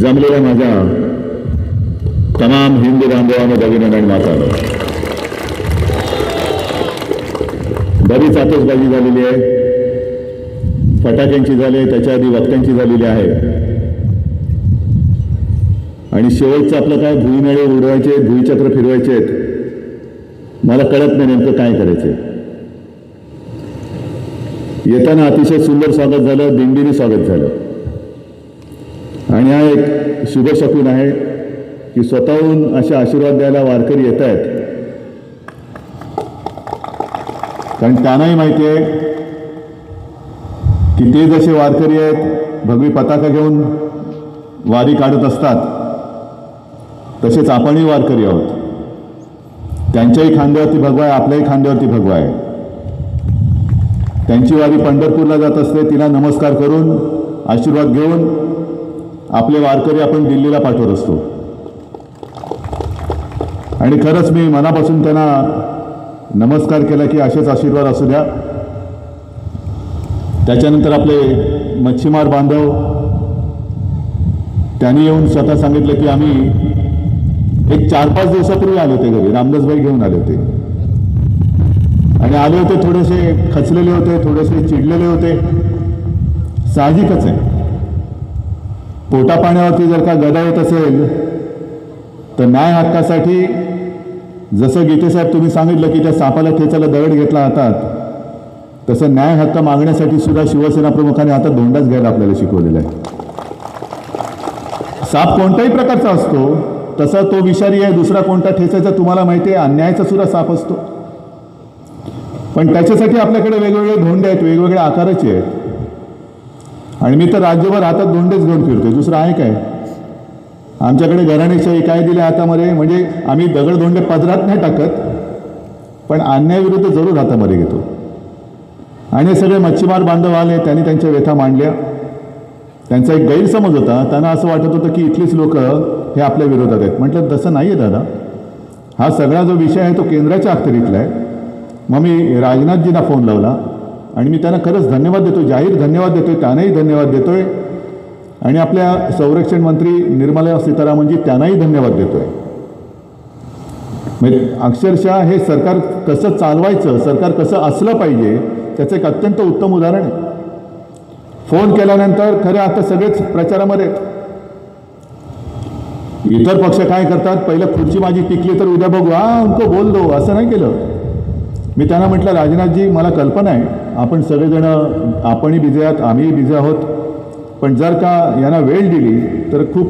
जमलेल्या माझ्या तमाम हिंदू बांधवांना अभिनंदन माता बरीच आतषबाजी झालेली आहे. फटाक्यांची झाली आहे त्याच्या आधी वक्त्यांची झालेली आहे. आणि शेवटचं आपलं काय भुईमेळे उडवायचे भुईचक्र फिरवायचे आहेत. मला कळत नाही नेमकं काय करायचं येताना अतिशय सुंदर स्वागत झालं दिंडीने स्वागत झालं. आणि हा एक शुभ शकून आहे की स्वतःहून असे आशीर्वाद द्यायला वारकरी येत आहेत. कारण त्यांनाही माहिती आहे की ते जसे वारकरी आहेत भगवी पताका घेऊन वारी काढत असतात तसेच आपणही वारकरी आहोत. त्यांच्याही खांद्यावरती भगवा आहे आपल्याही खांद्यावरती भगवा आहे. त्यांची वारी पंढरपूरला जात असते तिला नमस्कार करून आशीर्वाद घेऊन आपले वारकरी आपण दिल्लीला पाठवत असतो. आणि खरंच मी मनापासून त्यांना नमस्कार केला की असेच आशीर्वाद असू द्या. त्याच्यानंतर आपले मच्छीमार बांधव त्यांनी येऊन स्वतः सांगितलं की आम्ही एक चार पाच दिवसापूर्वी आले होते घरी रामदासबाई घेऊन आले होते. आणि आले होते थोडेसे खचलेले होते थोडेसे चिडलेले होते. साहजिकच आहे. पोटापाण्यावरती जर का गदा येत असेल तर न्याय हक्कासाठी जसं गीतेसाहेब तुम्ही सांगितलं की त्या सापाला ठेचाला दगड घेतला हातात तसं न्याय हक्क मागण्यासाठी सुद्धा शिवसेना प्रमुखाने आता धोंडाच घ्यायला आपल्याला शिकवलेला आहे. साप कोणत्याही प्रकारचा असतो तसा तो विषारी आहे दुसरा कोणता ठेचायचा तुम्हाला माहिती आहे अन्यायाचा सुद्धा साप असतो. पण त्याच्यासाठी आपल्याकडे वेगवेगळे धोंडे आहेत वेगवेगळ्या आकाराचे आहेत. आणि मी तर राज्यभर हातात धोंडेच घेऊन फिरतोय. दुसरं आहे काय? आमच्याकडे घराणेशाही काय दिले हातामध्ये म्हणजे आम्ही दगडधोंडे पदरात नाही टाकत पण अन्यायाविरुद्ध जरूर हातामध्ये घेतो. आणि सगळे मच्छीमार बांधव आले त्यांनी त्यांच्या व्यथा मांडल्या. त्यांचा एक गैरसमज होता. त्यांना असं वाटत होतं की इथलीच लोक हे आपल्या विरोधात आहेत. म्हटलं तसं नाही आहे दादा. हा सगळा जो विषय आहे तो केंद्राच्या अखत्यारीतला आहे. मग मी राजनाथजींना फोन लावला. आणि मी त्यांना खरंच धन्यवाद देतो जाहीर धन्यवाद देतो आहे त्यांनाही धन्यवाद देतो आहे आणि आपल्या संरक्षण मंत्री निर्मला सीतारामनजी त्यांनाही धन्यवाद देतो आहे म्हणजे अक्षरशः हे सरकार कसं चालवायचं सरकार कसं असलं पाहिजे त्याचं एक अत्यंत उत्तम उदाहरण आहे. फोन केल्यानंतर खरे आता सगळेच प्रचारामध्ये आहेत. इतर पक्ष काय करतात पहिलं खुर्ची माझी टिकली तर उद्या बघू. हा अंक बोल दो असं नाही केलं. मी त्यांना म्हटलं राजनाथजी मला कल्पना आहे. आपण सगळेजण आपणही बिझी आहात आम्हीही बिझी आहोत. पण जर का यांना वेळ दिली तर खूप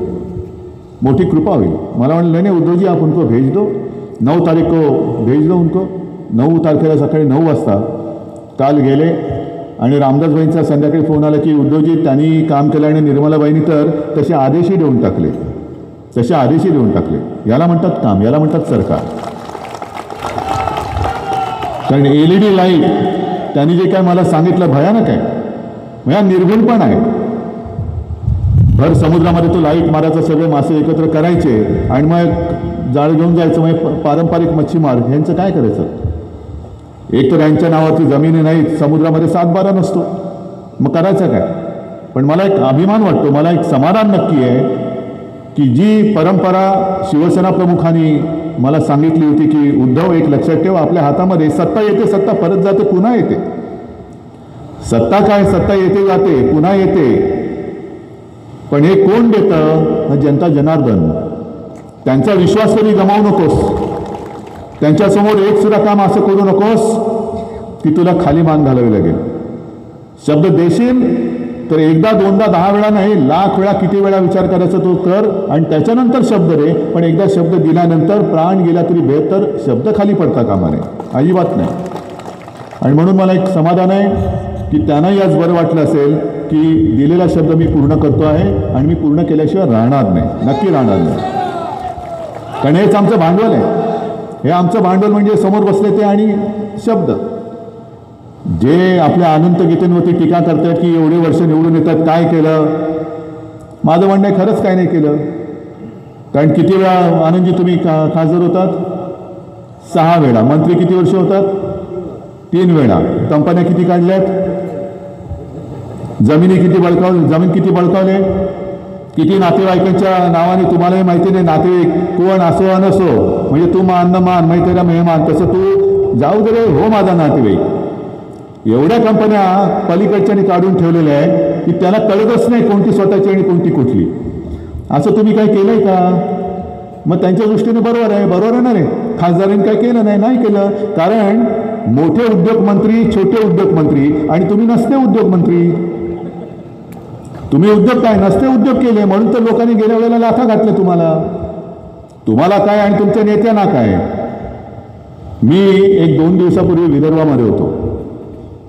मोठी कृपा होईल. मला म्हणलं नाही नाही उद्धवजी आप उनको भेज दो. नऊ तारीख को भेज दो उनको. नऊ तारखेला सकाळी नऊ वाजता काल गेले आणि रामदासबाईंचा संध्याकाळी फोन आला की उद्धवजी त्यांनी काम केलं आणि निर्मलाबाईंनी तर तसे आदेशही देऊन टाकले. तसे आदेशही देऊन टाकले. याला म्हणतात काम याला म्हणतात सरकार. कारण एल ई डी लाइट त्यांनी जे काय मला सांगितलं भयानक आहे. भया निर्गुण पण आहे. भर समुद्रामध्ये तो लाइट मारायचा सगळे मासे एकत्र करायचे आणि मग जाळ घेऊन जायचं मग पारंपरिक मच्छीमार यांचं काय करायचं? एक तर यांच्या नावाची जमिनी नाही समुद्रामध्ये सातबारा नसतो. मग करायचं काय? पण मला एक अभिमान वाटतो मला एक समाधान नक्की आहे की जी परंपरा शिवसेना प्रमुखांनी मला सांगितली होती की उद्धव एक लक्षात ठेव आपल्या हातामध्ये सत्ता येते सत्ता परत जाते पुन्हा येते. सत्ता काय? सत्ता येते जाते पुन्हा येते. पण हे कोण देतं? जनता जनार्दन. त्यांचा विश्वास कधी गमावू नकोस. त्यांच्यासमोर एक सुद्धा काम असं करू नकोस की तुला खाली मान घालावी लागेल. शब्द देशील? तर एकदा दोनदा दहा वेळा नाही लाख वेळा किती वेळा विचार करायचा तो कर आणि त्याच्यानंतर शब्द रे पण एकदा शब्द दिल्यानंतर प्राण गेला तरी बेहतर शब्द खाली पडता कामा नये अजिबात नाही. आणि म्हणून मला एक समाधान आहे की त्यांनाही आज बरं वाटलं असेल की दिलेला शब्द मी पूर्ण करतो आहे आणि मी पूर्ण केल्याशिवाय राहणार नाही. नक्की राहणार नाही. कारण हेच आमचं भांडवल आहे. हे आमचं भांडवल म्हणजे समोर बसले ते आणि शब्द. जे आपल्या अनंत गीतेंवरती टीका करतात की एवढे वर्ष निवडून येतात काय केलं? माझं म्हणणं आहे खरंच काय नाही केलं. कारण किती वेळा आनंदजी तुम्ही का खासदार होतात? सहा वेळा. मंत्री किती वर्ष होतात? तीन वेळा. कंपन्या किती काढल्यात? जमिनी किती बळकाव जमीन किती बळकावले? किती नातेवाईकांच्या नावाने तुम्हालाही माहिती नाही नातेवाईक कोण असो नसो म्हणजे तू मान मान माहिती मेहमान तसं तू जाऊ दे रे हो माझा नातेवाईक. एवढ्या कंपन्या पलीकडच्याने काढून ठेवलेल्या आहे की त्याला कळतच नाही कोणती स्वतःची आणि कोणती कुठली. असं तुम्ही काय केलंय का? मग त्यांच्या दृष्टीने बरोबर आहे बरोबर आहे ना रे? खासदारांनी काय केलं नाही नाही केलं. कारण मोठे उद्योग मंत्री छोटे उद्योग मंत्री आणि तुम्ही नसते उद्योग मंत्री. तुम्ही उद्योग काय नसते उद्योग केले म्हणून तर लोकांनी गेल्या वेळेला लाथा घातल्या तुम्हाला. तुम्हाला काय आणि तुमच्या नेत्यांना काय? मी एक दोन दिवसापूर्वी विदर्भामध्ये होतो.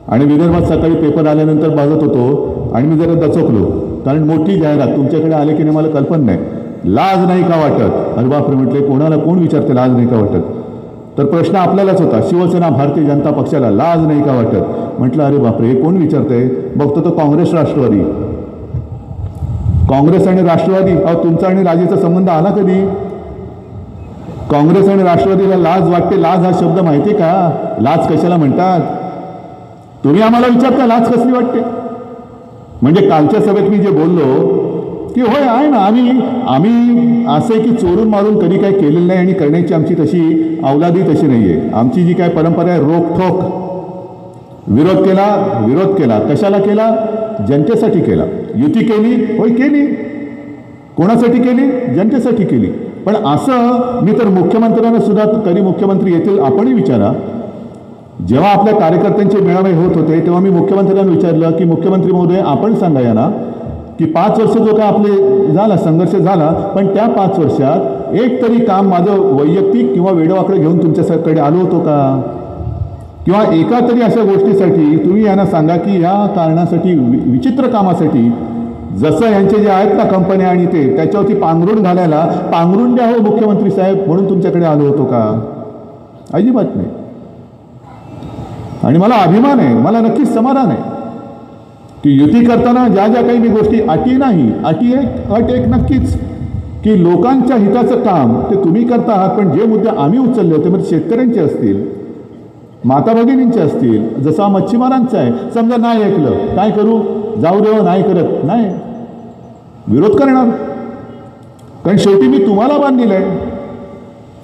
आणि विदर्भात सकाळी पेपर आल्यानंतर बघत होतो आणि मी जरा दचकलो. कारण मोठी जाहिरात तुमच्याकडे आले की नाही मला कल्पना नाही. लाज नाही का वाटत? अरे बापरे म्हटले कोणाला कोण विचारते लाज नाही का वाटत? तर प्रश्न आपल्यालाच होता शिवसेना भारतीय जनता पक्षाला लाज नाही का वाटत? म्हटलं अरे बापरे हे कोण विचारतंय? बघतो तो काँग्रेस राष्ट्रवादी. काँग्रेस आणि राष्ट्रवादी अहो तुमचा आणि राजेचा संबंध आला कधी? काँग्रेस आणि राष्ट्रवादीला लाज वाटते लाज हा शब्द माहिती का? लाज कशाला म्हणतात? तुम्ही आम्हाला विचारता लाच कसली वाटते? म्हणजे कालच्या सभेत मी जे बोललो की होय आहे ना आम्ही आम्ही असं आहे की चोरून मारून कधी काय केलेलं नाही आणि करण्याची आमची तशी अवलादी तशी नाही आहे आमची जी काय परंपरा आहे रोखोक विरोध केला विरोध केला. कशाला केला? जनतेसाठी केला. युती केली होय केली. कोणासाठी केली? जनतेसाठी केली. पण असं मी तर मुख्यमंत्र्यांना सुद्धा कधी मुख्यमंत्री येतील आपणही विचारा. जेव्हा आपल्या कार्यकर्त्यांचे मेळावे होत होते तेव्हा मी मुख्यमंत्र्यांना विचारलं की मुख्यमंत्री महोदय आपण सांगा यांना की पाच वर्ष जो काय आपले झाला संघर्ष झाला पण त्या पाच वर्षात एक तरी काम माझं वैयक्तिक किंवा वेडवाकडे घेऊन तुमच्याकडे आलो होतो का? किंवा एका तरी अशा गोष्टीसाठी तुम्ही यांना सांगा की या कारणासाठी वि- विचित्र कामासाठी जसं यांचे जे आहेत ना कंपन्या आणि ते त्याच्यावरती पांघरुण घालायला पांघरुण द्या हो मुख्यमंत्री साहेब म्हणून तुमच्याकडे आलो होतो का? अजिबात नाही. आणि मला अभिमान आहे मला नक्कीच समाधान आहे की युती करताना ज्या ज्या काही मी गोष्टी अटी नाही अटी एक अट एक नक्कीच की लोकांच्या हिताचं काम ते तुम्ही करता आहात पण जे मुद्दे आम्ही उचलले होते म्हणजे शेतकऱ्यांचे असतील माता भगिनींचे असतील जसा मच्छीमारांचा आहे समजा नाही ऐकलं काय करू? जाऊ देव नाही करत नाही. विरोध करणार. कारण शेवटी मी तुम्हाला बांधलेलं आहे.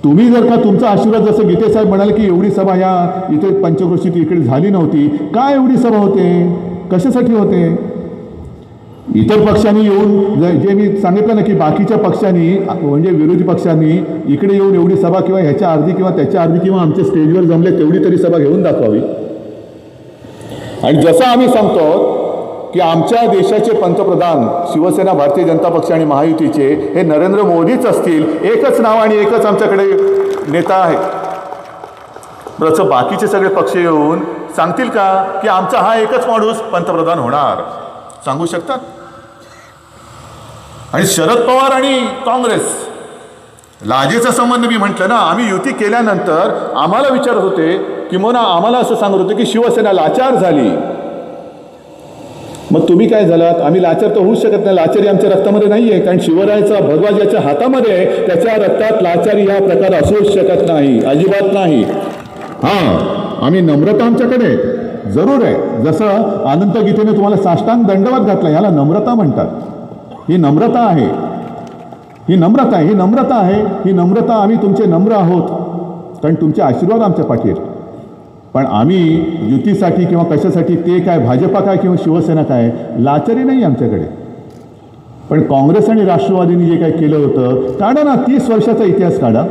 तुम्ही जर का तुमचा आशीर्वाद जसं गीते साहेब म्हणाले की एवढी सभा या इथे पंचक्रोशीत इकडे झाली नव्हती का एवढी सभा होते? कशासाठी होते? इतर पक्षांनी येऊन जे मी सांगितलं ना की बाकीच्या पक्षांनी म्हणजे विरोधी पक्षांनी इकडे येऊन एवढी सभा किंवा ह्याच्या अर्धी किंवा त्याच्या अर्धी किंवा आमच्या स्टेजवर जमले तेवढी तरी सभा घेऊन दाखवावी. आणि जसं आम्ही सांगतो की आमच्या देशाचे पंतप्रधान शिवसेना भारतीय जनता पक्ष आणि महायुतीचे हे नरेंद्र मोदीच असतील. एकच नाव आणि एकच आमच्याकडे नेता आहे. तसं बाकीचे सगळे पक्ष येऊन सांगतील का की आमचा हा एकच माणूस पंतप्रधान होणार? सांगू शकतात आणि शरद पवार आणि काँग्रेस लाजेचा संबंध मी म्हटलं ना आम्ही युती केल्यानंतर आम्हाला विचारत होते किंवा आम्हाला असं सांगत होते की शिवसेना लाचार झाली. मग तुम्ही काय झालात? आम्ही लाचार तर होऊच शकत नाही. लाचारी आमच्या रक्तामध्ये नाही आहे कारण शिवरायाचा भगवा ज्याच्या हातामध्ये आहे त्याच्या रक्तात लाचारी हा प्रकार असूच शकत नाही. अजिबात नाही. हां आम्ही नम्रता आमच्याकडे जरूर आहे. जसं अनंत गीतेने तुम्हाला साष्टांग दंडवत घातला याला नम्रता म्हणतात. ही नम्रता आहे. ही नम्रता आहे. ही नम्रता आहे. ही नम्रता आम्ही तुमचे नम्र आहोत. कारण तुमचे आशीर्वाद आमच्या पाठी आहेत पण आम्ही युतीसाठी किंवा कशासाठी ते काय भाजपा काय किंवा शिवसेना काय लाचारी नाही आमच्याकडे. पण काँग्रेस आणि राष्ट्रवादीने जे काय केलं होतं काढा ना तीस वर्षाचा इतिहास काढा.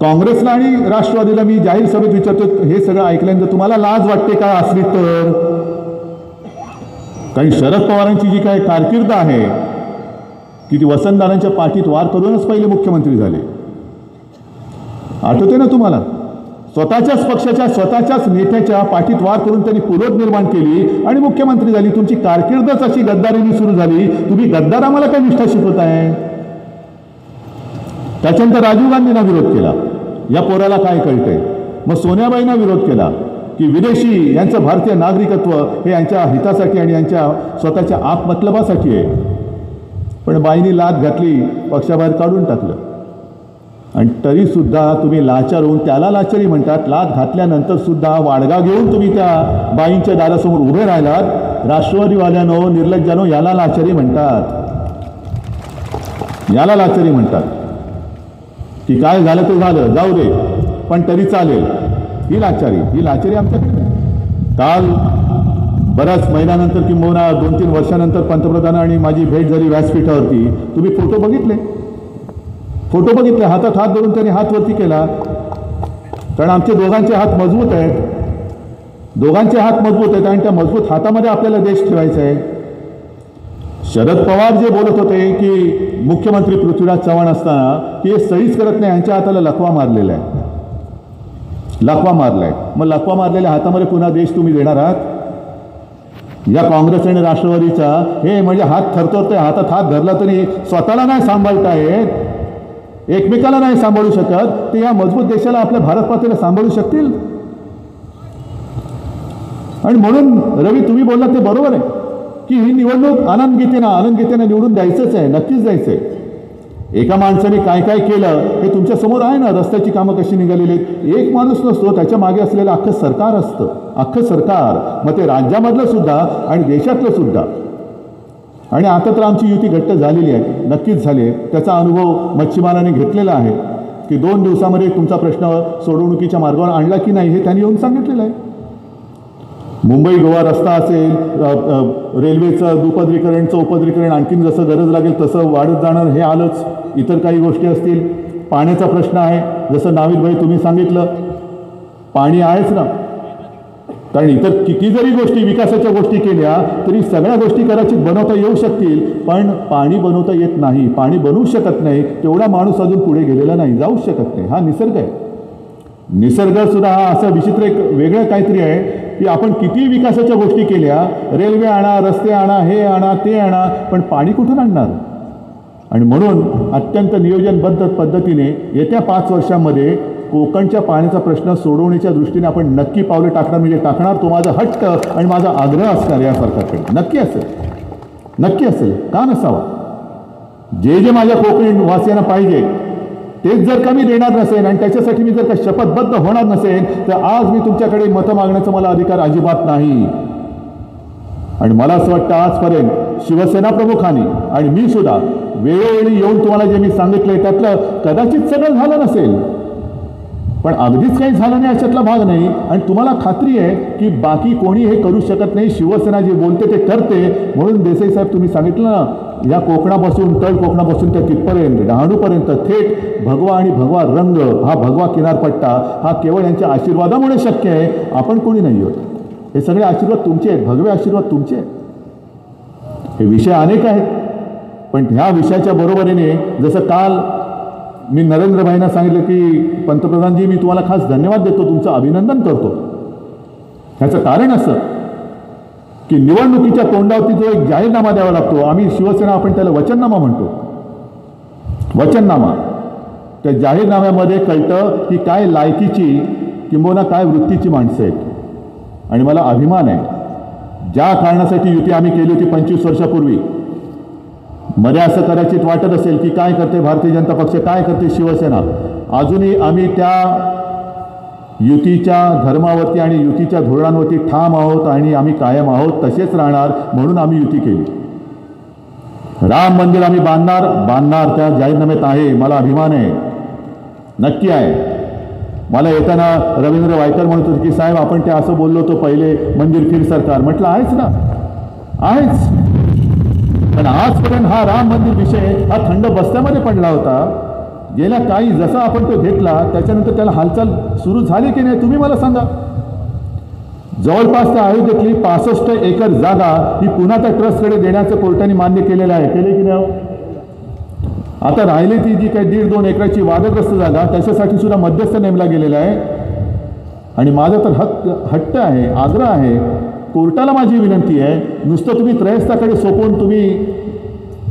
काँग्रेसला आणि राष्ट्रवादीला मी जाहीर सभेत विचारतो हे सगळं ऐकल्यानंतर तुम्हाला लाज वाटते का असली तर? कारण शरद पवारांची जी काय कारकीर्द आहे की ती वसंतदारांच्या पाठीत वार करूनच पहिले मुख्यमंत्री झाले. आठवते ना तुम्हाला? स्वतःच्याच पक्षाच्या स्वतःच्याच नेत्याच्या पाठीत वार करून त्यांनी पुरोध निर्माण केली आणि मुख्यमंत्री झाली. तुमची कारकीर्दच अशी गद्दारीने सुरू झाली. तुम्ही गद्दार आम्हाला काय निष्ठा शिकवताय त्याच्यानंतर राजीव गांधींना विरोध केला. या पोराला काय कळतंय? मग सोन्याबाईंना विरोध केला की विदेशी यांचं भारतीय नागरिकत्व हे यांच्या हितासाठी आणि यांच्या स्वतःच्या आपमतलबासाठी आहे. पण बाईंनी लाद घातली पक्षाबाहेर काढून टाकलं. आणि तरीसुद्धा तुम्ही लाचार होऊन त्याला लाचारी म्हणतात. लाच घातल्यानंतर सुद्धा वाडगा घेऊन तुम्ही त्या बाईंच्या दारासमोर उभे राहिलात. राष्ट्रवादीवाल्यानो निर्लज्जानो याला लाचारी म्हणतात. याला लाचारी म्हणतात. की काय झालं ते झालं जाऊ दे. पण तरी चालेल. ही लाचारी ही लाचारी आमच्याकडे काल बऱ्याच महिन्यानंतर किंबहुना दोन तीन वर्षानंतर पंतप्रधान आणि माझी भेट झाली व्यासपीठावरती. तुम्ही फोटो बघितले? फोटो बघितले हातात हात धरून त्यांनी हात वरती केला. कारण आमचे दोघांचे हात मजबूत आहेत. दोघांचे हात मजबूत आहेत आणि त्या मजबूत हातामध्ये आपल्याला देश ठेवायचा आहे. शरद पवार जे बोलत होते की मुख्यमंत्री पृथ्वीराज चव्हाण असताना की हे सहीच करत नाही यांच्या हाताला लकवा मारलेला आहे. लकवा मारलाय. मग लकवा मारलेल्या हातामध्ये पुन्हा देश तुम्ही देणार आहात? या काँग्रेस आणि राष्ट्रवादीचा हे म्हणजे हात थरथरतोय हातात हात धरला तरी स्वतःला नाही सांभाळता येत. एकमेकाला नाही सांभाळू शकत ते या मजबूत देशाला आपल्या भारत पातळीला सांभाळू शकतील? आणि म्हणून रवी तुम्ही बोललात ते बरोबर आहे की ही निवडणूक आनंद गीतेनं आनंद गीतेनं निवडून द्यायचंच आहे नक्कीच द्यायचं आहे एका माणसाने काय काय केलं हे तुमच्यासमोर आहे ना रस्त्याची कामं कशी निघालेली आहेत? एक माणूस नसतो त्याच्यामागे असलेलं अख्खं सरकार असतं अख्खं सरकार. मग ते राज्यामधलं सुद्धा आणि देशातलं सुद्धा. आणि आता तर आमची युती घट्ट झालेली आहे नक्कीच झाली आहे. त्याचा अनुभव मच्छीमाराने घेतलेला आहे की दोन दिवसामध्ये तुमचा प्रश्न सोडवणुकीच्या मार्गावर आणला की नाही हे त्यांनी येऊन सांगितलेलं आहे. मुंबई गोवा रस्ता असेल रेल्वेचं दुपदरीकरणचं उपदरीकरण आणखीन जसं गरज लागेल तसं वाढत जाणार हे आलंच. इतर काही गोष्टी असतील. पाण्याचा प्रश्न आहे. जसं नाविद भाई तुम्ही सांगितलं पाणी आहेच ना. कारण इतर किती जरी गोष्टी विकासाच्या गोष्टी केल्या तरी सगळ्या गोष्टी कदाचित बनवता येऊ शकतील पण पाणी बनवता येत नाही. पाणी बनवू शकत नाही. तेवढा माणूस अजून पुढे गेलेला नाही. जाऊ शकत नाही. हा निसर्ग आहे. निसर्गसुद्धा हा असा विचित्र एक वेगळं काहीतरी आहे की आपण किती विकासाच्या गोष्टी केल्या रेल्वे आणा रस्ते आणा हे आणा ते आणा पण पाणी कुठून आणणार? आणि म्हणून अत्यंत नियोजनबद्ध पद्धतीने येत्या पाच वर्षांमध्ये कोकणच्या पाण्याचा प्रश्न सोडवण्याच्या दृष्टीने आपण नक्की पावले टाकणार म्हणजे टाकणार तो माझा हट्ट आणि माझा आग्रह असणार या सरकारकडे. नक्की असेल. नक्की असेल. का नसावा? जे जे माझ्या कोकण वासियांना पाहिजे तेच जर का मी देणार नसेल आणि त्याच्यासाठी मी जर का शपथबद्ध होणार नसेल तर आज मी तुमच्याकडे मतं मागण्याचा मला अधिकार अजिबात नाही. आणि मला असं वाटतं आजपर्यंत शिवसेना प्रमुखांनी आणि मी सुद्धा वेळोवेळी येऊन तुम्हाला जे मी सांगितलंय त्यातलं कदाचित सगळं झालं नसेल पण अगदीच काही झालं नाही अशातला भाग नाही. आणि तुम्हाला खात्री आहे की बाकी कोणी हे करू शकत नाही शिवसेना जे बोलते ते करते. म्हणून देसाई साहेब तुम्ही सांगितलं ना या कोकणापासून तळ कोकणापासून त्या तिथपर्यंत डहाणूपर्यंत थेट भगवा आणि भगवा रंग हा भगवा किनारपट्टा हा केवळ यांच्या आशीर्वादामुळे शक्य आहे. आपण कोणी नाही आहोत. हे सगळे आशीर्वाद तुमचे आहेत. भगवे आशीर्वाद तुमचे हे विषय अनेक आहेत. पण ह्या विषयाच्या बरोबरीने जसं काल मी नरेंद्र भाईंना सांगितलं की पंतप्रधानजी मी तुम्हाला खास धन्यवाद देतो तुमचं अभिनंदन करतो. ह्याचं कारण असं की निवडणुकीच्या तोंडावरती जो एक जाहीरनामा द्यावा लागतो आम्ही शिवसेना आपण त्याला वचननामा म्हणतो. वचननामा. त्या जाहीरनाम्यामध्ये कळतं की काय लायकीची किंबहुना काय वृत्तीची माणसं आहेत. आणि मला अभिमान आहे. ज्या कारणासाठी युती आम्ही केली होती पंचवीस वर्षापूर्वी मध्ये असं कदाचित वाटत असेल की काय करते भारतीय जनता पक्ष काय करते शिवसेना. अजूनही आम्ही त्या युतीच्या धर्मावरती आणि युतीच्या धोरणांवरती ठाम आहोत आणि आम्ही कायम आहोत तसेच राहणार म्हणून आम्ही युती केली. राम मंदिर आम्ही बांधणार बांधणार त्या जाहीरनाम्यात आहे मला अभिमान आहे. नक्की आहे. मला येताना रवींद्र वायकर म्हणत होते की साहेब आपण ते असं बोललो होतो पहिले मंदिर फिर सरकार. म्हटलं आहेच ना. आहेच. पण आजपर्यंत हा राम मंदिर विषय हा थंड बस्त्यामध्ये पडला होता. गेल्या काही जसा आपण तो घेतला त्याच्यानंतर त्याला हालचाल सुरू झाली की नाही तुम्ही मला सांगा. जवळपास त्या अयोध्येतली पासष्ट एकर जागा ही पुन्हा त्या ट्रस्टकडे देण्याचं कोर्टाने मान्य केलेलं आहे. केले की नाही? हो? आता राहिली ती जी काही दीड दोन एकराची वादग्रस्त जागा त्याच्यासाठी सुद्धा मध्यस्थ नेमला गेलेला आहे. आणि माझा तर हक्क हट्ट आहे आग्रह आहे कोर्टाला माझी विनंती आहे नुसतं तुम्ही त्रयस्थाकडे सोपवून तुम्ही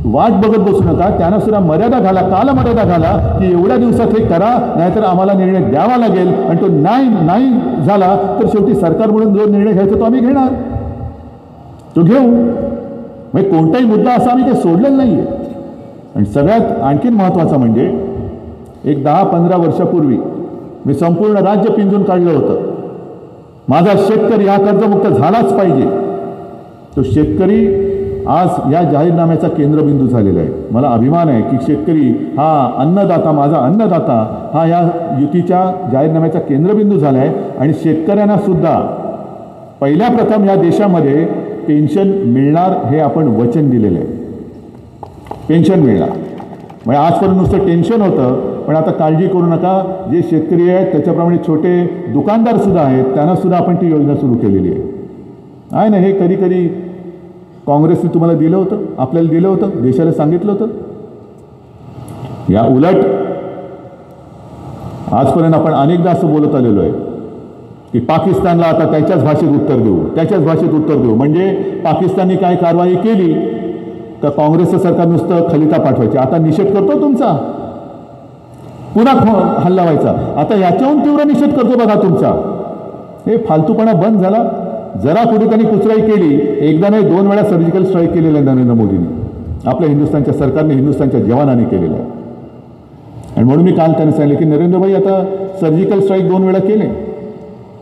वाट बघत बसू नका त्यांना सुद्धा मर्यादा घाला काल मर्यादा घाला की एवढ्या दिवसात हे करा नाहीतर आम्हाला निर्णय द्यावा लागेल आणि तो नाही नाही झाला तर शेवटी सरकार म्हणून जो निर्णय घ्यायचा तो आम्ही घेणार. तो घेऊ. म्हणजे कोणताही मुद्दा असा आम्ही काही सोडलेला नाही आहे आणि सगळ्यात आणखीन महत्त्वाचं म्हणजे एक दहा पंधरा वर्षापूर्वी मी संपूर्ण राज्य पिंजून काढलं होतं. माझा शेतकरी हा कर्जमुक्त झालाच पाहिजे. तो शेतकरी आज या जाहीरनाम्याचा केंद्रबिंदू झालेला आहे. मला अभिमान आहे की शेतकरी हा अन्नदाता माझा अन्नदाता हा या युतीच्या जाहीरनाम्याचा केंद्रबिंदू झाला आहे. आणि शेतकऱ्यांना सुद्धा पहिल्या प्रथम या देशामध्ये पेन्शन मिळणार हे आपण वचन दिलेलं आहे. पेन्शन मिळणार. म्हणजे आजपर्यंत नुसतं टेन्शन होतं. पण आता काळजी करू नका. जे शेतकरी आहेत त्याच्याप्रमाणे छोटे दुकानदारसुद्धा आहेत त्यांनासुद्धा आपण ती योजना सुरू केलेली आहे. आहे ना हे कधी कधी काँग्रेसने तुम्हाला दिलं होतं आपल्याला दिलं होतं देशाला सांगितलं होतं. या उलट आजपर्यंत आपण अनेकदा असं बोलत आलेलो आहे की पाकिस्तानला आता त्याच्याच भाषेत उत्तर देऊ त्याच्याच भाषेत उत्तर देऊ. म्हणजे पाकिस्तानने काय कारवाई केली तर काँग्रेसचं सरकार नुसतं खलिता पाठवायची. आता निषेध करतो तुमचा. पुन्हा खो- हल्ला व्हायचा. आता याच्याहून तीव्र निषेध करतो बघा तुमचा. हे फालतूपणा बंद झाला. जरा कुठे त्यांनी कुचराई केली एकदा नाही दोन वेळा सर्जिकल स्ट्राईक केलेलं आहे नरेंद्र मोदींनी. आपल्या हिंदुस्थानच्या सरकारने हिंदुस्थानच्या जवानाने केलेलं आहे. आणि म्हणून मी काल त्यांनी सांगितलं की नरेंद्रभाई आता सर्जिकल स्ट्राईक दोन वेळा केले.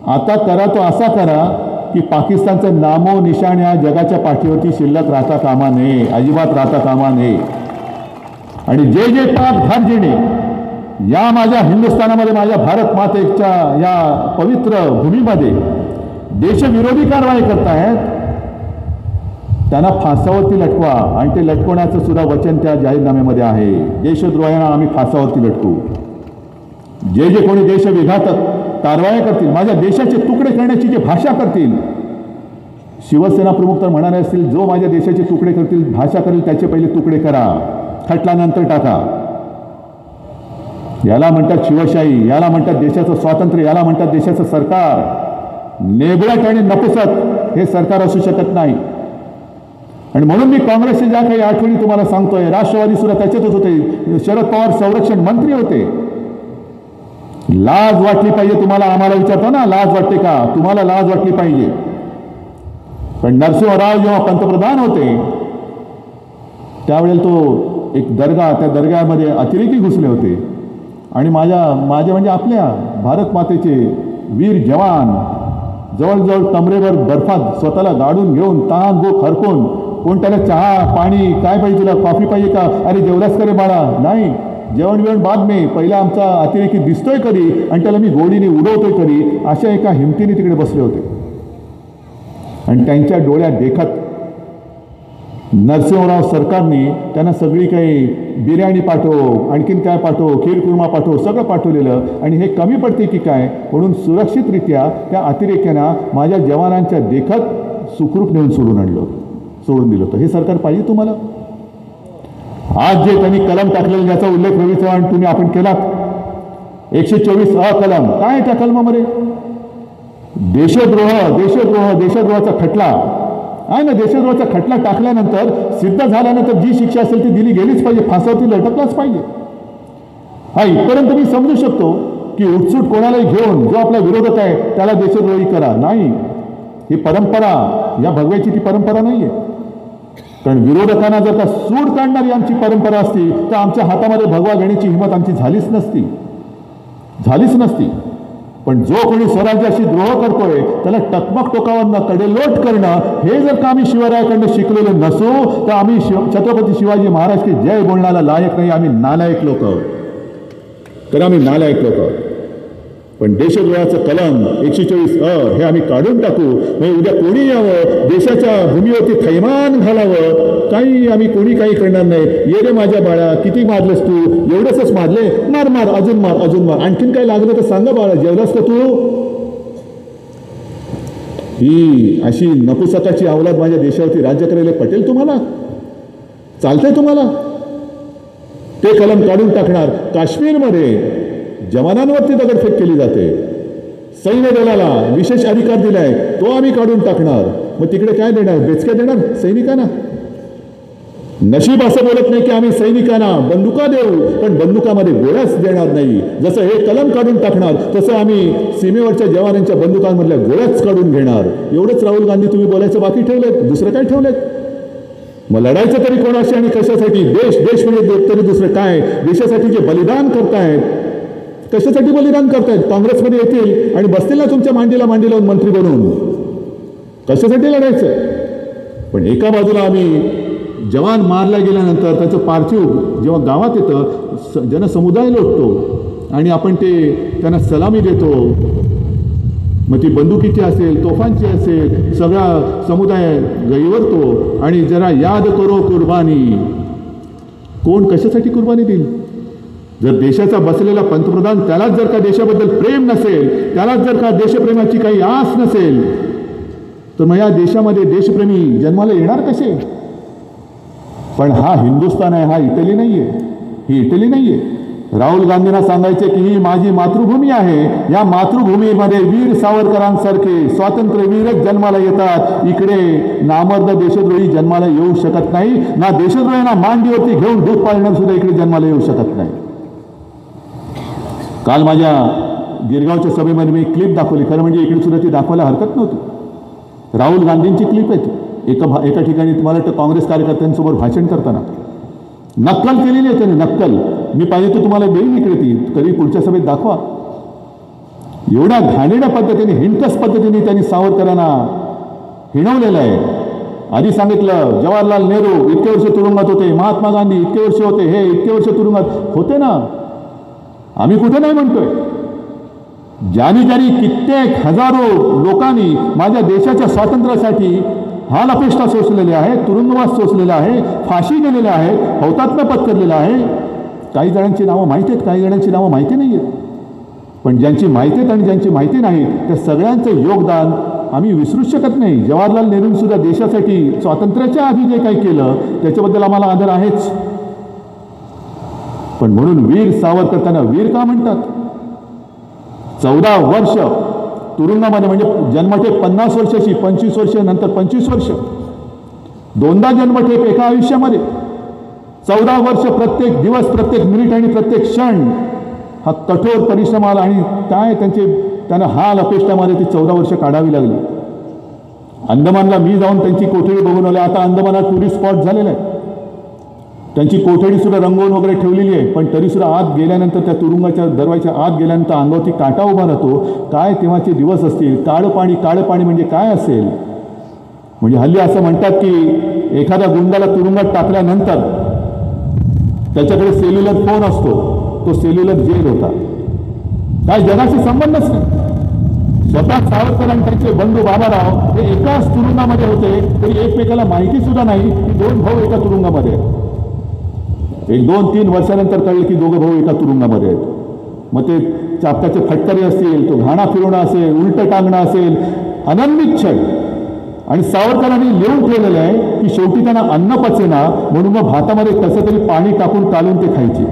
आता करा तो असा करा की पाकिस्तानचं नामो निशाण या जगाच्या पाठीवरती शिल्लक राहता कामा नये अजिबात राहता कामा नये. आणि जे जे पाक जेणे या माझ्या हिंदुस्थानामध्ये माझ्या भारत मातेच्या या पवित्र भूमीमध्ये देशविरोधी कारवाई करतायत. त्यांना फासावरती लटवा आणि ते लटकवण्याचं सुद्धा वचन त्या जाहीरनाम्यामध्ये आहे. देशद्रोहांना आम्ही फासावरती लटकू. जे जे कोणी देशविघातक कारवाया करतील माझ्या देशाचे तुकडे करण्याची जे भाषा करतील शिवसेना प्रमुख तर म्हणाले असतील जो माझ्या देशाचे तुकडे करतील भाषा करेल त्याचे पहिले तुकडे करा. खटल्यानंतर टाका. याला म्हणतात शिवशाही याला म्हणतात देशाचं स्वातंत्र्य याला म्हणतात देशाचं सरकार. नेबळट आणि नपुसत हे सरकार असू शकत नाही. आणि म्हणून मी काँग्रेसच्या ज्या काही आठवणी तुम्हाला सांगतोय राष्ट्रवादी सुद्धा त्याच्यातच होते. शरद पवार संरक्षण मंत्री होते. लाज वाटली पाहिजे तुम्हाला आम्हाला विचारतो ना लाज वाटते का? तुम्हाला लाज वाटली पाहिजे. पण नरसिंहराव जेव्हा पंतप्रधान होते त्यावेळेला तो एक दर्गा त्या दर्ग्यामध्ये अतिरेकी घुसले होते. आणि माझ्या माझ्या म्हणजे आपल्या भारत मातेचे वीर जवान जवळजवळ कमरेवर बर्फात स्वतःला गाडून घेऊन तहान भूक हरकून कोण त्याला चहा पाणी काय पाहिजे तुला कॉफी पाहिजे का? अरे जेवलास करे बाळा. नाही जेवण बिवण बाद मे पहिला आमचा अतिरेकी दिसतोय कधी आणि त्याला मी गोडीने उडवतोय कधी अशा एका हिमतीने तिकडे बसले होते. आणि त्यांच्या डोळ्यात देखत नरसिंहराव सरकारने त्यांना सगळी काही बिर्याणी पाठव आणखीन काय पाठव खीरकुर्मा पाठव सगळं पाठवलेलं आणि हे कमी पडते की काय? म्हणून सुरक्षितरित्या त्या अतिरेक्यांना माझ्या जवानांच्या देखत सुखरूप नेऊन सोडून आणलं सोडून दिलं होतं. हे सरकार पाहिजे तुम्हाला? आज जे त्यांनी कलम टाकलेलं ज्याचा उल्लेख रवी चव्हाण तुम्ही आपण केलात एकशे चोवीस अ कलम काय आहे त्या कलमामध्ये? देशद्रोह देशद्रोह देशद्रोहाचा खटला. आहे ना देशद्रोहाचा खटला टाकल्यानंतर सिद्ध झाल्यानंतर जी शिक्षा असेल ती दिली गेलीच पाहिजे फासावरती लटकलाच पाहिजे. हा इथपर्यंत मी समजू शकतो की उठसूट कोणालाही घेऊन जो आपला विरोधक आहे त्याला देशद्रोही करा. नाही. ही परंपरा या भगव्याची ती परंपरा नाही आहे कारण विरोधकांना जर का सूड काढणारी आमची परंपरा असती तर आमच्या हातामध्ये भगवा घेण्याची हिंमत आमची झालीच नसती. झालीच नसती. पण जो कोणी स्वराज्याशी द्रोह करतोय त्याला टकमक टोकावांना कडे लोट करणं हे जर का आम्ही शिवरायाकडनं शिकलेलो नसू तर आम्ही शिव छत्रपती शिवाजी महाराज की जय बोलण्याला लायक नाही आम्ही नालायक लोक. तर आम्ही नालायक लोक. आहोत पण देशद्रोहाचं कलम एकशे चोवीस अ हे आम्ही काढून टाकू. म्हणजे उद्या कोणी यावं? देशाच्या भूमीवरती थैमान घालावं? काही आम्ही कोणी काही करणार नाही. ये रे माझ्या बाळा किती मारलंस तू? एवढंच मारले? मार मार अजून मार अजून मार. आणखीन काय लागलं तर सांगा बाळा जेवलास का तू? ही अशी नपुसकाची अवलाद माझ्या देशावरती राज्य करायला पटेल तुम्हाला? चालतंय तुम्हाला? ते कलम काढून टाकणार. काश्मीरमध्ये जवानांवरती दगडफेक केली जाते. सैन्य दलाला विशेष अधिकार दिलाय. तो आम्ही काढून टाकणार. मग तिकडे काय देणार? बेचक्या देणार सैनिकांना? नशीब असं बोलत नाही की आम्ही सैनिकांना बंदुका देऊ पण बंदुकामध्ये गोळ्याच देणार नाही. जसं हे कलम काढून टाकणार तसं आम्ही सीमेवरच्या जवानांच्या बंदुकांमधल्या गोळ्याच काढून घेणार. एवढंच राहुल गांधी तुम्ही बोलायचं बाकी ठेवलेत. दुसरं काय ठेवलेत? मग लढायचं तरी कोणाशी आणि कशासाठी? देश देश म्हणजे तरी दुसरं काय? देशासाठी जे बलिदान करतायत कशासाठी बलिदान करतायत? काँग्रेसमध्ये येतील आणि बसतील ना तुमच्या मांडीला मांडी लावून मंत्री बनवून कशासाठी लढायचं पण एका बाजूला आम्ही जवान मारला गेल्यानंतर त्याचं पार्थिव जेव्हा गावात येतं स जनसमुदाय लोटतो आणि आपण ते त्यांना सलामी देतो. मग ती बंदुकीची असेल तोफांची असेल सगळा समुदाय गैवरतो आणि जरा याद करो कुर्बानी. कोण कशासाठी कुर्बानी देईल? जर देशाचा बसलेला पंतप्रधान त्यालाच जर का देशाबद्दल प्रेम नसेल त्यालाच जर का देशप्रेमाची काही आस नसेल तर मग या देशामध्ये देशप्रेमी जन्माला येणार कसे? पण हा हिंदुस्थान आहे हा इटली नाही आहे ही इटली नाही आहे राहुल गांधींना सांगायचे की ही माझी मातृभूमी आहे. या मातृभूमीमध्ये वीर सावरकरांसारखे स्वातंत्र्यवीरच जन्माला येतात. इकडे नामर्द देशद्रोही जन्माला येऊ शकत नाही. ना देशद्रोहींना मांडीवरती घेऊन दूध पाळणार सुद्धा इकडे जन्माला येऊ शकत नाही. काल माझ्या गिरगावच्या सभेमध्ये मी क्लिप दाखवली. खरं म्हणजे इकडे सुद्धा ती दाखवायला हरकत नव्हती. राहुल गांधींची क्लिप आहे ती. एका भा एका ठिकाणी तुम्हाला वाटतं काँग्रेस कार्यकर्त्यांसमोर भाषण करताना. नक्कल केलेली आहे त्याने नक्कल. मी पाहिजे तर तुम्हाला देईन इकडे ती. कधी पुढच्या सभेत दाखवा. एवढ्या घाणेड्या पद्धतीने हिंटस पद्धतीने त्यांनी सावरकरांना हिणवलेलं आहे. आधी सांगितलं जवाहरलाल नेहरू इतके वर्ष तुरुंगात होते. महात्मा गांधी इतके वर्ष होते. हे इतके वर्ष तुरुंगात होते ना? आम्ही कुठे नाही म्हणतोय. ज्यांनी ज्यांनी कित्येक हजारो लोकांनी माझ्या देशाच्या स्वातंत्र्यासाठी हाल अपेष्टा सोसलेले आहे तुरुंगवास सोसलेला आहे फाशी गेलेले आहे हौतात्म्य पत्करलेलं आहे. काही जणांची नावं माहिती आहेत काही जणांची नावं माहिती नाही आहेत. पण ज्यांची माहिती आहेत आणि ज्यांची माहिती नाही त्या सगळ्यांचं योगदान आम्ही विसरूच शकत नाही. जवाहरलाल नेहरूंसुद्धा देशासाठी स्वातंत्र्याच्या आधी जे काही केलं त्याच्याबद्दल आम्हाला आदर आहेच. पण म्हणून वीर सावरकर त्यांना वीर का म्हणतात? चौदा वर्ष तुरुंगामध्ये म्हणजे जन्मठेप पन्नास वर्षाची पंचवीस वर्ष नंतर पंचवीस वर्ष. दोनदा जन्मठेप एका आयुष्यामध्ये. चौदा वर्ष प्रत्येक दिवस प्रत्येक मिनिट आणि प्रत्येक क्षण हा कठोर परिश्रमाला आणि काय त्यांचे त्यांना हाल अपेष्टामध्ये ती चौदा वर्ष काढावी लागली. अंदमानला मी जाऊन त्यांची कोठडी बघून आले. आता अंदमानात टुरिस्ट स्पॉट झालेला आहे. त्यांची कोठडी सुद्धा रंगवून वगैरे ठेवलेली आहे. पण तरी सुद्धा आत गेल्यानंतर त्या तुरुंगाच्या दरवाजाच्या आत गेल्यानंतर अंगावरती काटा उभा राहतो. काय तेव्हाचे दिवस असतील? काळं पाणी काळं पाणी म्हणजे काय असेल? म्हणजे हल्ली असं म्हणतात की एखाद्या गुंडाला तुरुंगात टाकल्यानंतर त्याच्याकडे सेल्युलर फोन असतो. तो सेल्युलर जेल होता. काय जगाशी संबंधच नाही. स्वतः सावरकर आणि त्यांचे बंधू बाबाराव हे एकाच तुरुंगामध्ये होते. तरी एकमेकाला माहिती सुद्धा नाही की दोन भाऊ एका तुरुंगामध्ये. आहेत. एक दोन तीन वर्षानंतर कळलं की दोघं भाऊ एका तुरुंगामध्ये आहेत. मग ते चापकाचे फटकरे असतील तो घाणा फिरवणं असेल उलटं टांगणं असेल अनन्वित क्षण. आणि सावरकरांनी लिहून ठेवलेलं आहे की शेवटी त्यांना अन्न पचेना म्हणून मग भातामध्ये कसं तरी पाणी टाकून टालून ते खायचे.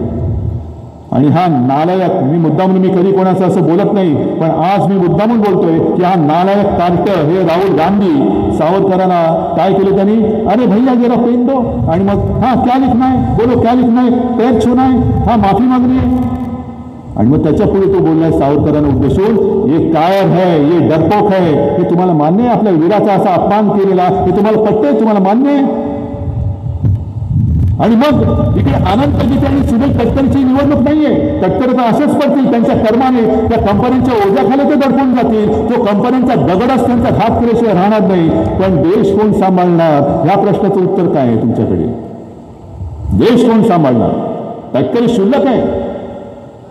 आणि हा नालायक मी मुद्दामून मी कधी कोणाचं असं बोलत नाही पण आज मी मुद्दामून बोलतोय की हा नालायक कार्ट हे राहुल गांधी सावरकरांना काय केलं त्यांनी? अरे भैया जरा पेन दो. आणि मग हा क्या लिखना है? बोलो क्या लिखना है? पैर छूना है? हा माफी मागणी आणि मग त्याच्या पुढे तो बोललाय सावरकरांना उद्देशून ये कायर है ये डरपोक है हे तुम्हाला मान्य आहे? आपल्या वीराचा असा अपमान केलेला हे तुम्हाला पटतंय? तुम्हाला मान्य आहे? आणि मग इकडे अनंत गीते आणि सुनील तटकरेची निवडणूक नाहीये. तटकरे तर असेच पडतील. त्यांच्या कर्माने त्या कंपन्यांच्या ओझ्याखाली ते दडपून जातील. तो कंपन्यांचा दगडच त्यांचा घात केल्याशिवाय राहणार नाही. पण देश कोण सांभाळणार? या प्रश्नाचं उत्तर काय आहे तुमच्याकडे? देश कोण सांभाळणार? तटकरे शुल्लक आहे.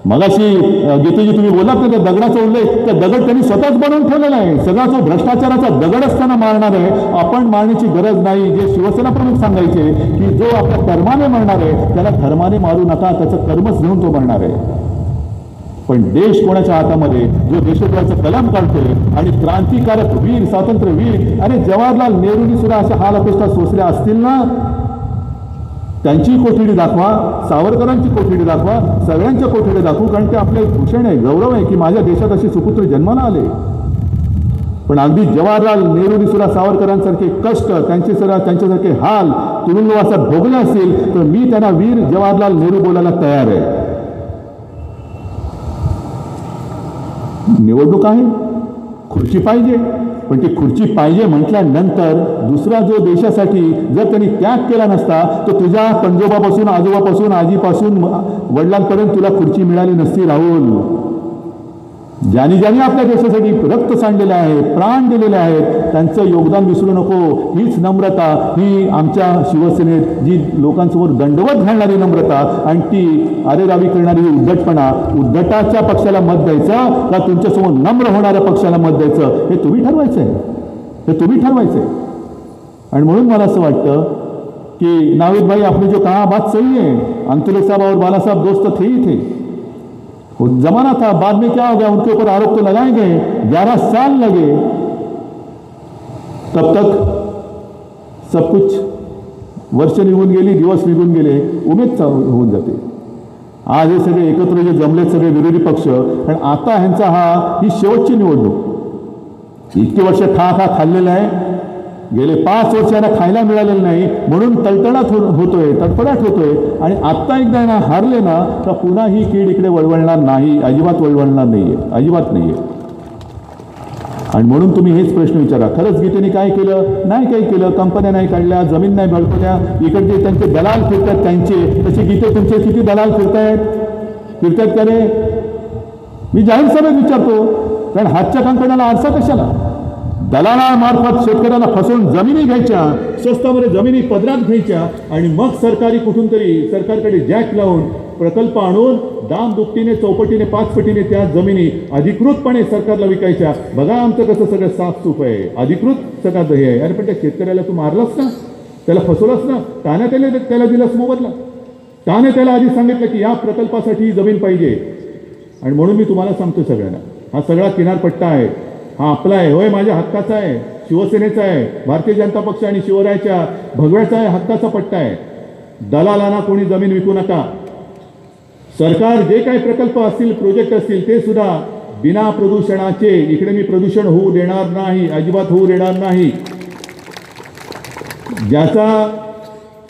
मगाशी अ, गीतेजी तुम्ही बोलात ना त्या दगडाचा उल्लेख त्या दगड त्यांनी स्वतःच बनवून ठेवलेला आहे. सगळा जो भ्रष्टाचाराचा दगड असताना मारणार आहे आपण मारण्याची गरज नाही. जे शिवसेना प्रमुख सांगायचे की जो आपल्या कर्माने मारणार आहे त्याला धर्माने मारू नका त्याचं कर्मच घेऊन तो मारणार आहे. पण देश कोणाच्या हातामध्ये जो देशद्रोहाचं कलम काढतोय आणि क्रांतिकारक वीर स्वातंत्र्य वीर अरे जवाहरलाल नेहरूंनी सुद्धा अशा हाल अपेक्षा सोसल्या असतील ना? त्यांची कोठडी दाखवा सावरकरांची कोठडी दाखवा सगळ्यांच्या कोठडी दाखवू कारण ते आपले भूषण आहे गौरव आहे की माझ्या देशात असे सुपुत्र जन्माला आले. पण अगदी जवाहरलाल नेहरूंनी सुद्धा सावरकरांसारखे कष्ट त्यांचे सुद्धा त्यांच्यासारखे हाल तुरुंगवासात भोगले असतील तर मी त्यांना वीर जवाहरलाल नेहरू बोलायला तयार आहे. निवडणूक आहे खुर्ची पाहिजे. पण ती खुर्ची पाहिजे म्हटल्यानंतर दुसरा जो देशासाठी जर त्यांनी त्याग केला नसता तर तुझ्या पंजोबापासून आजोबापासून आजीपासून वडिलांपर्यंत तुला खुर्ची मिळाली नसती राहुल. ज्यांनी ज्यांनी आपल्या देशासाठी रक्त सांडलेले आहे प्राण दिलेले आहेत त्यांचं योगदान विसरू नको. हीच नम्रता ही आमच्या शिवसेनेत जी लोकांसमोर दंडवत घालणारी नम्रता आणि ती आरेरावी करणारी ही उद्धटपणा उद्धटाच्या पक्षाला मत द्यायचं का तुमच्यासमोर नम्र होणाऱ्या पक्षाला मत द्यायचं हे तुम्ही ठरवायचं आहे हे तुम्ही ठरवायचं आहे आणि म्हणून मला असं वाटतं कि नाविद भाई आपने जो कहा बात सही है अंतुले साहब और बाला साहब दोस्त थे ही थे. जमाना था बाद में क्या हो गया? उनके ऊपर आरोप तो लगाए गए ग्यारह साल लगे। तब तक सब कुछ वर्ष निघून गेली दिवस निघून गेले उमेद होऊन जाते. आज हे सगळे एकत्र जे जमलेत सगळे विरोधी पक्ष आणि आता ह्यांचा हा ही शेवटची निवडणूक. इतकी वर्ष खा खा खाल्लेलं आहे. गेले पाच वर्ष यांना खायला मिळालेलं नाही म्हणून तळतळाट हो- होतोय तडफडाट होतोय. आणि आत्ता एकदा यांना हारले ना तर पुन्हा ही कीड इकडे वळवळणार नाही अजिबात वळवळणार नाहीये अजिबात नाही आहे आणि म्हणून तुम्ही हेच प्रश्न विचारा खरंच गीतेने काय केलं? नाही काही केलं कंपन्या नाही काढल्या जमीन नाही बळकवल्या इकडचे त्यांचे दलाल फिरतात त्यांचे तसे गीते तुमचे किती दलाल फिरतायत? फिरतायत का रे? मी जाहीर सभेत विचारतो कारण हातच्या कंकणाला आरसा कशाला? दलालामार्फत शेतकऱ्याला फसवून जमिनी घ्यायच्या स्वस्तामध्ये जमिनी पदरात घ्यायच्या आणि मग सरकारी कुठून तरी सरकारकडे जॅक लावून प्रकल्प आणून दाम दुपटीने चौपटीने पाचपटीने त्या जमिनी अधिकृतपणे सरकारला विकायच्या. बघा आमचं कसं सगळं साफसूफ आहे. अधिकृत सगळं हे आहे. अरे पण त्या शेतकऱ्याला तू मारलास ना त्याला फसवलास ना? त्याने त्याला त्याला दिलास मोबदला. त्याने त्याला आधी सांगितलं की या प्रकल्पासाठी जमीन पाहिजे. आणि म्हणून मी तुम्हाला सांगतो सगळ्यांना. हा सगळा किनारपट्टा आहे. हा आपला आहे. होय माझ्या हक्काचा आहे. शिवसेनेचा आहे. भारतीय जनता पक्ष आणि शिवरायाच्या भगव्याचा आहे हक्काचा पट्टा आहे. दलालांना कोणी जमीन विकू नका. सरकार जे काही प्रकल्प असतील प्रोजेक्ट असतील ते सुद्धा बिना प्रदूषणाचे इकडे मी प्रदूषण होऊ देणार नाही अजिबात होऊ देणार नाही. ज्याचा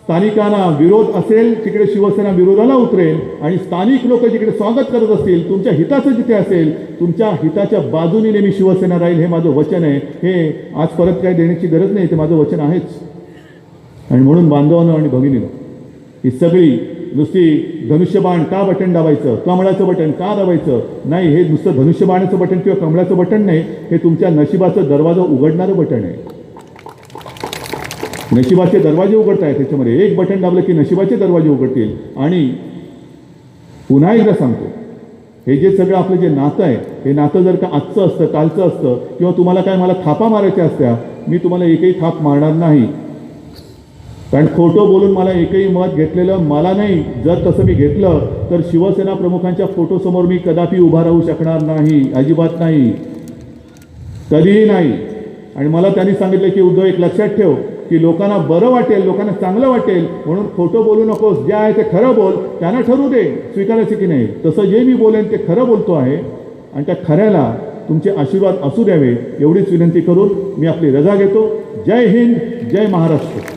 स्थानिकांना विरोध असेल तिकडे शिवसेना विरोधाला उतरेल आणि स्थानिक लोक जिकडे स्वागत करत असतील तुमच्या हिताचं जिथे असेल तुमच्या हिताच्या बाजूने नेहमी शिवसेना राहील हे माझं वचन आहे. हे आज परत काय देण्याची गरज नाही ते माझं वचन आहेच. आणि म्हणून बांधवानं आणि भगिनीनं ही सगळी नुसती धनुष्यबाण का बटन दाबायचं कमळाचं बटन का दाबायचं? नाही हे नुसतं धनुष्यबाणाचं बटन किंवा कमळाचं बटन नाही हे तुमच्या नशिबाचं दरवाजा उघडणारं बटन आहे. नशिबाचे दरवाजे उघडत आहेत त्याच्यामध्ये. एक बटन दाबलं की नशिबाचे दरवाजे उघडतील. आणि पुन्हा एकदा सांगतो हे जे सगळं आपलं जे नातं आहे हे नातं जर का आजचं असतं कालचं असतं किंवा तुम्हाला काय मला थापा मारायच्या असत्या मी तुम्हाला एकही थाप मारणार नाही. कारण खोटं बोलून मला एकही मत घेतलेलं मला नाही. जर तसं मी घेतलं तर शिवसेना प्रमुखांच्या फोटोसमोर मी कदापि उभा राहू शकणार नाही. अजिबात नाही. कधीही नाही. आणि मला त्यांनी सांगितलं की उद्धव एक लक्षात ठेव. की लोकांना बरं वाटेल लोकांना चांगलं वाटेल म्हणून खोटं बोलू नकोस जे आहे ते खरं बोल त्यांना ठरू दे स्वीकारायचं की नाही. तसं जे मी बोलेन ते खरं बोलतो आहे आणि त्या खऱ्याला तुमचे आशीर्वाद असू द्यावे एवढीच विनंती करून मी आपली रजा घेतो. जय हिंद जय महाराष्ट्र.